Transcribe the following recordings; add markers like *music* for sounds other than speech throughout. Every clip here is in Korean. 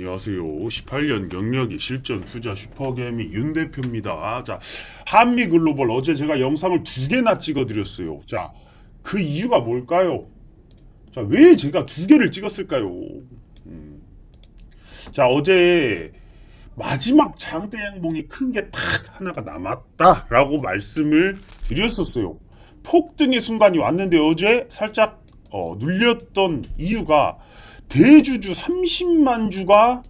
안녕하세요. 18년 경력이 실전 투자 슈퍼개미 윤 대표입니다. 자, 한미 글로벌 어제 제가 영상을 두 개나 찍어드렸어요. 자, 그 이유가 뭘까요? 자, 왜 제가 두 개를 찍었을까요? 음. 자, 어제 마지막 장대 양봉이 큰 게 딱 하나가 남았다라고 말씀을 드렸었어요. 폭등의 순간이 왔는데 어제 살짝 어, 눌렸던 이유가 대주주 30만 주가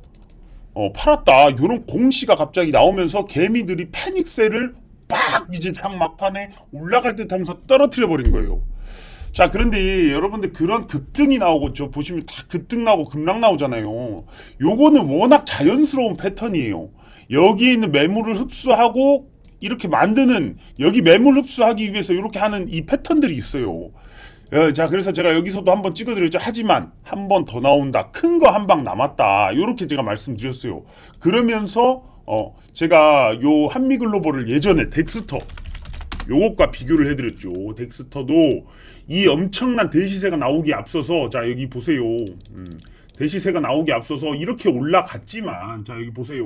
어, 팔았다. 이런 공시가 갑자기 나오면서 개미들이 패닉셀을 빡 이제 장 막판에 올라갈 듯 하면서 떨어뜨려 버린 거예요. 자, 그런데 여러분들 그런 급등이 나오고 저 보시면 다 급등 나오고 급락 나오잖아요. 요거는 워낙 자연스러운 패턴이에요. 여기 있는 매물을 흡수하고 이렇게 만드는 여기 매물 흡수하기 위해서 이렇게 하는 이 패턴들이 있어요. 어, 자, 그래서 제가 여기서도 한번 찍어드렸죠. 하지만 한 번 더 나온다. 큰 거 한 방 남았다. 요렇게 제가 말씀드렸어요. 그러면서 어, 제가 요 한미글로벌을 예전에 덱스터 요것과 비교를 해드렸죠. 덱스터도 이 엄청난 대시세가 나오기 앞서서 자 여기 보세요. 음, 대시세가 나오기 앞서서 이렇게 올라갔지만 자 여기 보세요.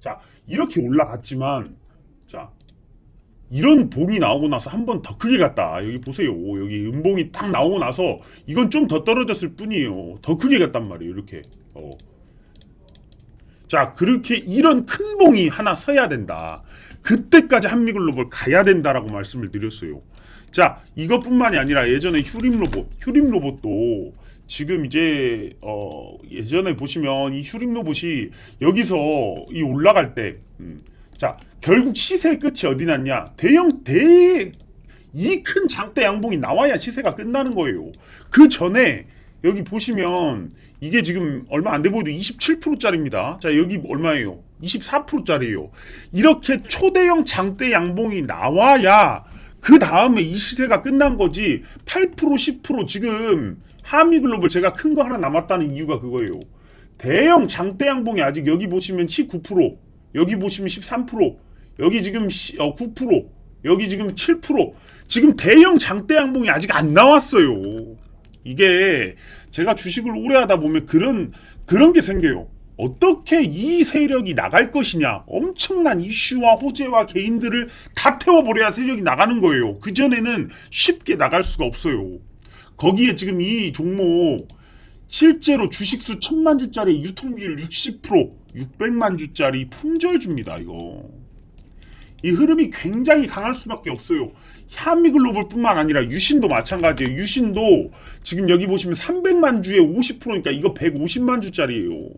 자 이렇게 올라갔지만 자 이런 봉이 나오고 나서 한 번 더 크게 갔다. 여기 보세요. 여기 음봉이 딱 나오고 나서 이건 좀 더 떨어졌을 뿐이에요. 더 크게 갔단 말이에요. 이렇게. 어. 자, 그렇게 이런 큰 봉이 하나 서야 된다. 그때까지 한미글로벌 가야 된다라고 말씀을 드렸어요. 자, 이것뿐만이 아니라 예전에 휴림 로봇, 휴림 로봇도 지금 이제 어 예전에 보시면 이 휴림 로봇이 여기서 이 올라갈 때 음, 자, 결국 시세의 끝이 어디 났냐? 대형 대 이 큰 장대 양봉이 나와야 시세가 끝나는 거예요. 그 전에 여기 보시면 이게 지금 얼마 안 돼 보여도 27%짜리입니다. 자, 여기 얼마예요? 24%짜리예요. 이렇게 초대형 장대 양봉이 나와야 그 다음에 이 시세가 끝난 거지. 8% 10% 지금 하미글로벌 제가 큰 거 하나 남았다는 이유가 그거예요. 대형 장대 양봉이 아직 여기 보시면 19%, 여기 보시면 13%, 여기 지금 시- 어, 9%, 여기 지금 7%. 지금 대형 장대 양봉이 아직 안 나왔어요. 이게 제가 주식을 오래 하다 보면 그런 그런 게 생겨요. 어떻게 이 세력이 나갈 것이냐. 엄청난 이슈와 호재와 개인들을 다 태워버려야 세력이 나가는 거예요. 그전에는 쉽게 나갈 수가 없어요. 거기에 지금 이 종목 실제로 주식수 천만 주짜리 유통비율 60% 600만 주짜리 품절 줍니다 이거. 이 흐름이 굉장히 강할 수밖에 없어요. 한미글로벌뿐만 아니라 유신도 마찬가지예요. 유신도 지금 여기 보시면 300만 주에 50%니까 이거 150만 주짜리예요.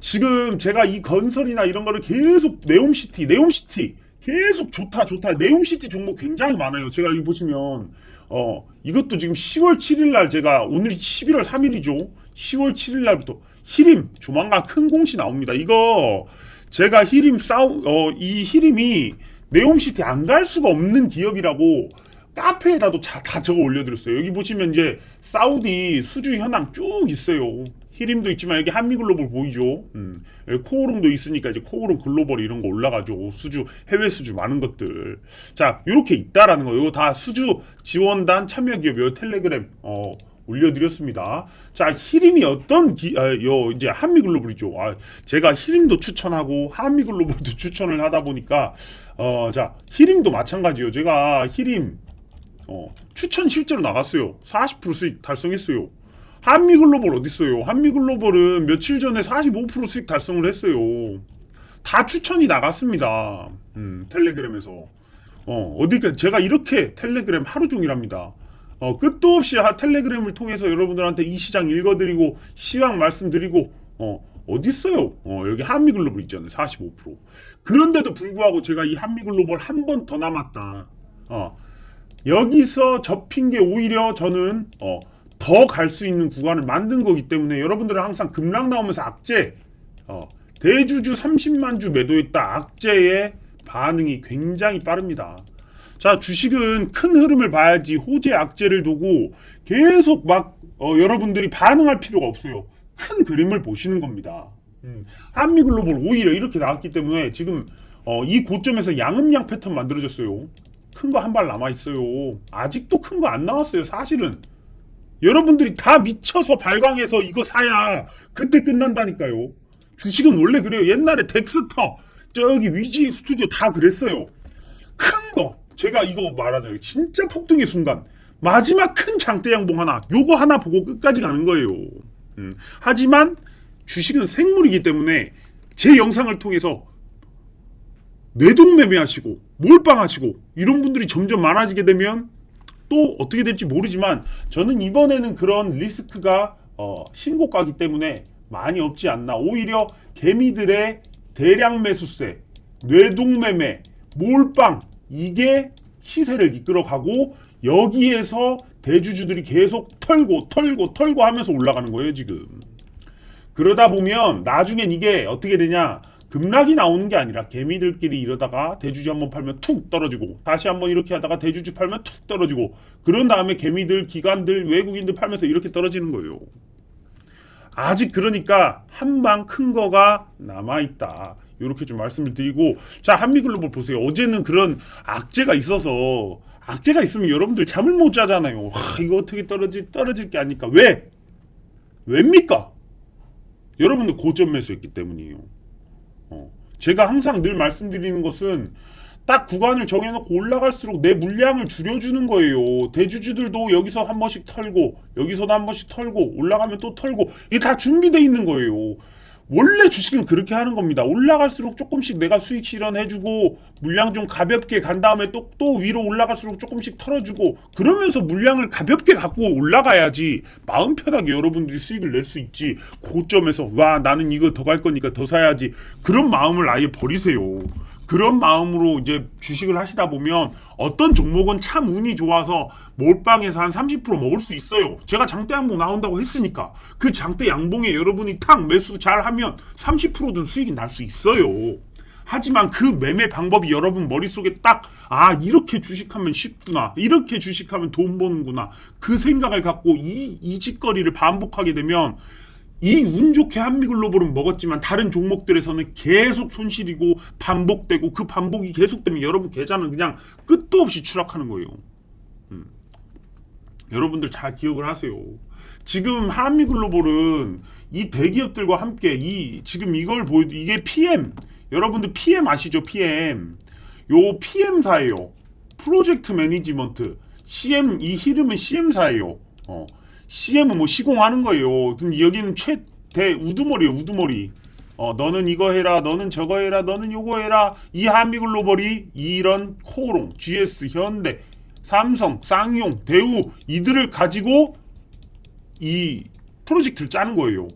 지금 제가 이 건설이나 이런 거를 계속 네옴시티 네옴시티 계속 좋다 좋다 네옴시티 종목 굉장히 많아요 제가 여기 보시면 어 이것도 지금 10월 7일 날 제가 오늘이 11월 3일이죠 10월 7일 날부터 히림 조만간 큰 공시 나옵니다 이거 제가 히림 싸우 어 이 히림이 네옴시티 안 갈 수가 없는 기업이라고 카페에다도 자- 다 적어 올려드렸어요. 여기 보시면 이제 사우디 수주 현황 쭉 있어요. 히림도 있지만 여기 한미글로벌 보이죠? 음. 코오롱도 있으니까 이제 코오롱 글로벌 이런 거 올라가죠. 수주 해외 수주 많은 것들. 자 이렇게 있다라는 거. 이거 다 수주 지원단 참여 기업 요 텔레그램 어, 올려드렸습니다. 자 히림이 어떤 기, 아, 요 이제 한미글로벌이죠. 아, 제가 히림도 추천하고 한미글로벌도 *laughs* 추천을 하다 보니까 어, 자 히림도 마찬가지요. 제가 히림 어, 추천 실제로 나갔어요. 40% 수익 달성했어요. 한미글로벌 어딨어요? 한미글로벌은 며칠 전에 45% 수익 달성을 했어요. 다 추천이 나갔습니다. 음, 텔레그램에서. 어, 어디까 제가 이렇게 텔레그램 하루 종일 합니다. 어, 끝도 없이 하- 텔레그램을 통해서 여러분들한테 이 시장 읽어드리고 시황 말씀드리고 어, 어딨어요? 어, 여기 한미글로벌 있잖아요. 45%. 그런데도 불구하고 제가 이 한미글로벌 한 번 더 남았다. 어, 여기서 접힌 게 오히려 저는 어, 더 갈 수 있는 구간을 만든 거기 때문에 여러분들은 항상 급락 나오면서 악재 어, 대주주 30만 주 매도했다 악재의 반응이 굉장히 빠릅니다. 자 주식은 큰 흐름을 봐야지 호재 악재를 두고 계속 막 어, 여러분들이 반응할 필요가 없어요. 큰 그림을 보시는 겁니다. 음, 한미글로벌 오히려 이렇게 나왔기 때문에 지금 어, 이 고점에서 양음양 패턴 만들어졌어요. 큰 거 한 발 남아 있어요. 아직도 큰 거 안 나왔어요. 사실은 여러분들이 다 미쳐서 발광해서 이거 사야 그때 끝난다니까요. 주식은 원래 그래요. 옛날에 덱스터 저기 위지 스튜디오 다 그랬어요. 큰 거 제가 이거 말하자면 진짜 폭등의 순간 마지막 큰 장대 양봉 하나 요거 하나 보고 끝까지 가는 거예요. 음, 하지만 주식은 생물이기 때문에 제 영상을 통해서 뇌동매매하시고 몰빵하시고 이런 분들이 점점 많아지게 되면 또 어떻게 될지 모르지만 저는 이번에는 그런 리스크가 어, 신고가기 때문에 많이 없지 않나. 오히려 개미들의 대량 매수세 뇌동매매 몰빵 이게 시세를 이끌어가고 여기에서 대주주들이 계속 털고 털고 털고 하면서 올라가는 거예요 지금. 그러다 보면 나중엔 이게 어떻게 되냐 급락이 나오는 게 아니라 개미들끼리 이러다가 대주주 한번 팔면 툭 떨어지고 다시 한번 이렇게 하다가 대주주 팔면 툭 떨어지고 그런 다음에 개미들 기관들 외국인들 팔면서 이렇게 떨어지는 거예요 아직 그러니까 한 방 큰 거가 남아 있다. 이렇게 좀 말씀을 드리고 자 한미글로벌 보세요. 어제는 그런 악재가 있어서 악재가 있으면 여러분들 잠을 못 자잖아요. 하, 이거 어떻게 떨어지 떨어질 게 아닐까? 왜? 왜입니까? 여러분들 고점 매수했기 때문이에요. 어. 제가 항상 늘 말씀드리는 것은 딱 구간을 정해놓고 올라갈수록 내 물량을 줄여주는 거예요. 대주주들도 여기서 한 번씩 털고 여기서도 한 번씩 털고 올라가면 또 털고 이게 다 준비돼 있는 거예요. 원래 주식은 그렇게 하는 겁니다. 올라갈수록 조금씩 내가 수익 실현해주고 물량 좀 가볍게 간 다음에 또, 또 위로 올라갈수록 조금씩 털어주고 그러면서 물량을 가볍게 갖고 올라가야지 마음 편하게 여러분들이 수익을 낼 수 있지 고점에서 와 나는 이거 더 갈 거니까 더 사야지 그런 마음을 아예 버리세요. 그런 마음으로 이제 주식을 하시다 보면 어떤 종목은 참 운이 좋아서 몰빵해서 한 30% 먹을 수 있어요. 제가 장대 양봉 나온다고 했으니까 그 장대 양봉에 여러분이 탁 매수 잘 하면 30%든 수익이 날 수 있어요. 하지만 그 매매 방법이 여러분 머릿속에 딱, 아, 이렇게 주식하면 쉽구나. 이렇게 주식하면 돈 버는구나. 그 생각을 갖고 이, 이 짓거리를 반복하게 되면 이 운 좋게 한미글로벌은 먹었지만 다른 종목들에서는 계속 손실이고 반복되고 그 반복이 계속되면 여러분 계좌는 그냥 끝도 없이 추락하는 거예요. 음. 여러분들 잘 기억을 하세요. 지금 한미글로벌은 이 대기업들과 함께 이 지금 이걸 보여 이게 PM 여러분들 PM 아시죠? PM 요 PM사예요. 프로젝트 매니지먼트 CM 이 이름은 CM사예요. 어. CM은 뭐 시공하는 거예요. 그럼 여기는 최대 우두머리예요, 우두머리. 어, 너는 이거 해라, 너는 저거 해라, 너는 요거 해라. 이 한미글로벌이 이런 코오롱, GS, 현대, 삼성, 쌍용, 대우 이들을 가지고 이 프로젝트를 짜는 거예요.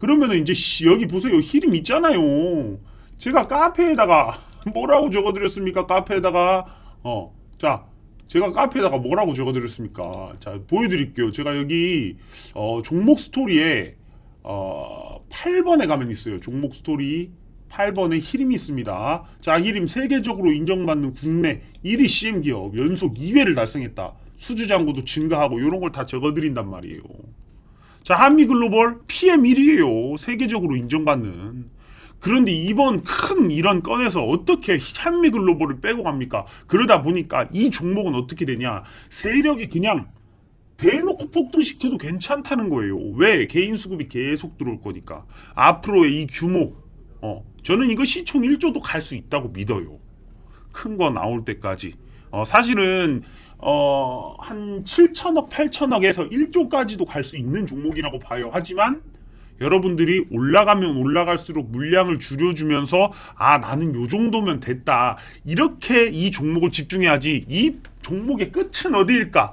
그러면은 이제 씨, 여기 보세요. 히림 있잖아요. 제가 카페에다가 *laughs* 뭐라고 적어드렸습니까? 카페에다가 어, 자 제가 카페에다가 뭐라고 적어드렸습니까? 자, 보여드릴게요. 제가 여기, 어, 종목 스토리에, 어, 8번에 가면 있어요. 종목 스토리 8번에 히림이 있습니다. 자, 히림 세계적으로 인정받는 국내 1위 CM 기업 연속 2회를 달성했다. 수주 잔고도 증가하고 이런 걸 다 적어드린단 말이에요. 자, 한미글로벌 PM 1위예요. 세계적으로 인정받는. 그런데 이번 큰 이런 건에서 어떻게 한미 글로벌을 빼고 갑니까? 그러다 보니까 이 종목은 어떻게 되냐? 세력이 그냥 대놓고 폭등시켜도 괜찮다는 거예요. 왜? 개인 수급이 계속 들어올 거니까. 앞으로의 이 규모, 어, 저는 이거 시총 1조도 갈 수 있다고 믿어요. 큰 거 나올 때까지. 어, 사실은, 어, 한 7천억, 8천억에서 1조까지도 갈 수 있는 종목이라고 봐요. 하지만, 여러분들이 올라가면 올라갈수록 물량을 줄여주면서 아 나는 요 정도면 됐다. 이렇게 이 종목을 집중해야지 이 종목의 끝은 어디일까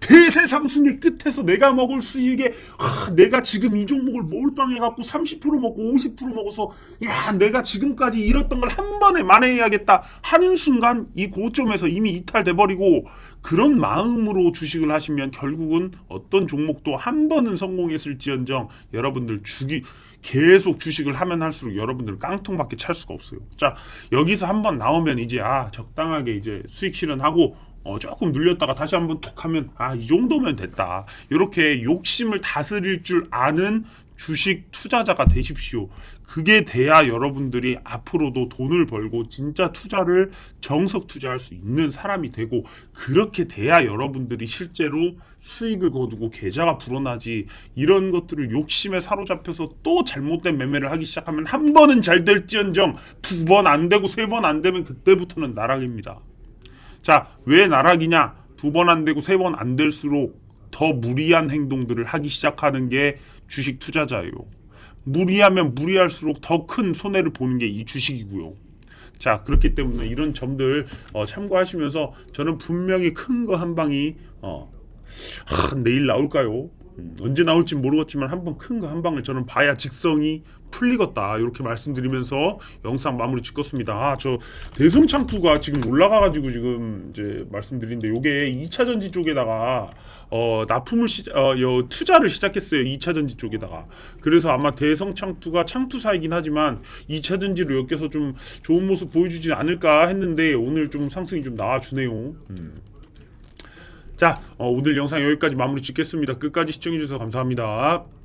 대세 상승의 끝에서 내가 먹을 수익에 하, 내가 지금 이 종목을 몰빵해 갖고 30% 먹고 50% 먹어서 야 내가 지금까지 잃었던 걸 한 번에 만회해야겠다 하는 순간 이 고점에서 이미 이탈돼 버리고 그런 마음으로 주식을 하시면 결국은 어떤 종목도 한 번은 성공했을지언정 여러분들 주기 계속 주식을 하면 할수록 여러분들 깡통밖에 찰 수가 없어요. 자 여기서 한번 나오면 이제 아 적당하게 이제 수익 실현하고 어, 조금 눌렸다가 다시 한번 툭 하면 아 이 정도면 됐다. 이렇게 욕심을 다스릴 줄 아는 주식 투자자가 되십시오. 그게 돼야 여러분들이 앞으로도 돈을 벌고 진짜 투자를 정석 투자할 수 있는 사람이 되고 그렇게 돼야 여러분들이 실제로 수익을 거두고 계좌가 불어나지 이런 것들을 욕심에 사로잡혀서 또 잘못된 매매를 하기 시작하면 한 번은 잘 될지언정 두 번 안 되고 세 번 안 되면 그때부터는 나락입니다. 자, 왜 나락이냐? 두 번 안 되고 세 번 안 될수록 더 무리한 행동들을 하기 시작하는 게 주식 투자자예요. 무리하면 무리할수록 더 큰 손해를 보는 게 이 주식이고요. 자, 그렇기 때문에 이런 점들 어, 참고하시면서 저는 분명히 큰 거 한 방이 어, 하, 내일 나올까요? 음, 언제 나올지 모르겠지만 한번 큰 거 한 방을 저는 봐야 직성이 풀리겠다 이렇게 말씀드리면서 영상 마무리 짓겠습니다. 아, 저 대성창투가 지금 올라가가지고 지금 이제 말씀드린데 요게 2차 전지 쪽에다가 어, 납품을 시, 어, 요, 투자를 시작했어요. 2차 전지 쪽에다가. 그래서 아마 대성 창투가 창투사이긴 하지만 2차 전지로 엮여서 좀 좋은 모습 보여주지 않을까 했는데 오늘 좀 상승이 좀 나와주네요. 음. 자, 어, 오늘 영상 여기까지 마무리 짓겠습니다. 끝까지 시청해주셔서 감사합니다.